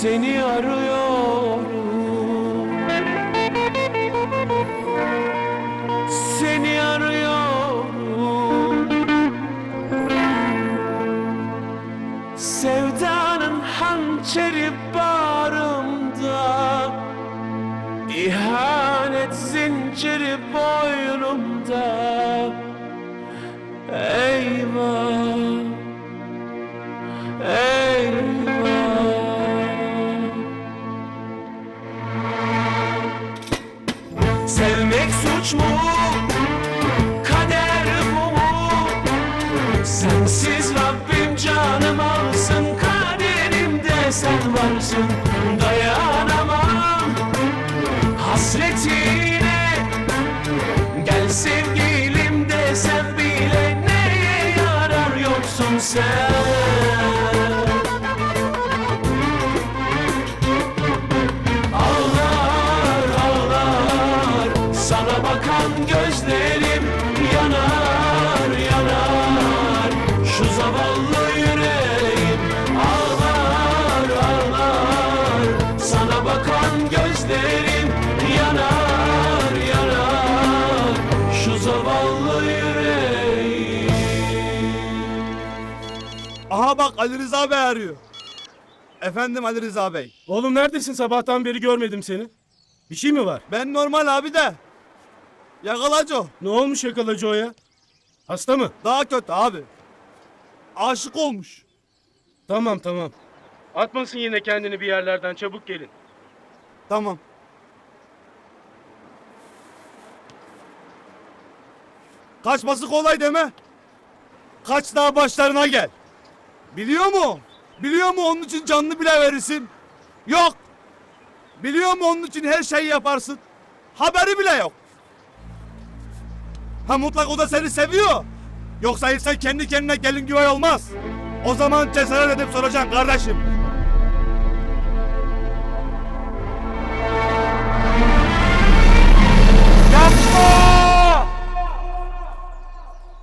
seni arıyorum. Seni arıyorum. Sevdanın hançeri bağrımda İhanet zinciri boynumda. Suç mu? Kader bu mu? Sensiz Rabbim canım alsın Kaderimde sen varsın Dayanamam hasretine Gel sevgilim desem bile Neye yarar yoksun sen Bakan gözlerim Yanar yanar Şu zavallı yüreğim Ağlar ağlar Sana bakan gözlerim Yanar yanar Şu zavallı yüreğim Aha bak Ali Rıza Bey arıyor. Efendim Ali Rıza Bey. Oğlum neredesin? Sabahtan beri görmedim seni. Bir şey mi var? Ben normal abi de. Yakalacı. Ne olmuş yakalacı o ya? Hasta mı? Daha kötü abi. Aşık olmuş. Tamam tamam. Atmasın yine kendini bir yerlerden çabuk gelin. Tamam. Kaçması kolay deme. Kaç daha başlarına gel. Biliyor mu? Biliyor mu onun için canını bile verirsin? Yok. Biliyor mu onun için her şeyi yaparsın? Haberi bile yok. Ha mutlak o da seni seviyor. Yoksa insan kendi kendine gelin güvey olmaz. O zaman cesaret edip soracaksın kardeşim.